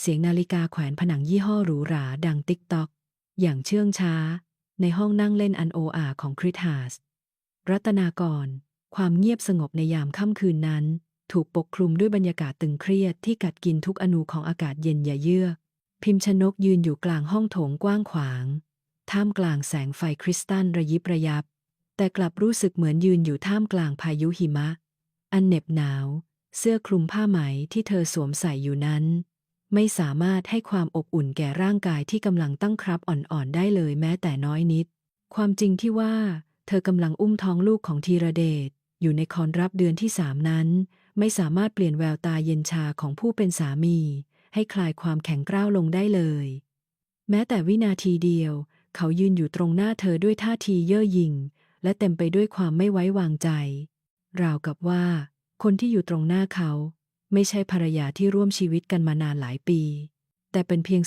เสียงนาฬิกาแขวนผนังยี่ห้อหรูหราดังติ๊กตอก อย่างเชื่องช้า ในห้องนั่งเล่นอันโออาของคริสฮาสรัตนากร ความเงียบสงบในยามค่ำคืนนั้น ถูกปกคลุมด้วยบรรยากาศตึงเครียดที่กัดกินทุกอนูของอากาศเย็นอย่าเยือกพิมพ์ชนกยืนอยู่กลางห้องโถงกว้างขวาง ท่ามกลางแสงไฟคริสตัลระยิบระยับ แต่กลับรู้สึกเหมือนยืนอยู่ท่ามกลางพายุหิมะ อันเหน็บหนาว เสื้อคลุมผ้าไหมที่เธอสวมใส่อยู่นั้น ไม่สามารถให้ความอบอุ่นแก่ร่างกายที่กำลังตั้งครับอ่อนๆได้เลยแม้แต่น้อยนิด ความจริงที่ว่า เธอกำลังอุ้มท้องลูกของธีรเดชอยู่ในคอนรับเดือนที่สามนั้น ไม่สามารถเปลี่ยนแววตาเย็นชาของผู้เป็นสามี ให้คลายความแข็งกร้าวลงได้เลย แม้แต่วินาทีเดียว เขายืนอยู่ตรงหน้าเธอด้วยท่าทีเย่อหยิ่ง และเต็มไปด้วยความไม่ไว้วางใจ ราวกับว่า คนที่อยู่ตรงหน้าเขา ไม่ใช่ภรรยาที่ร่วมชีวิตกันมานานหลายปี แต่เป็นเพียง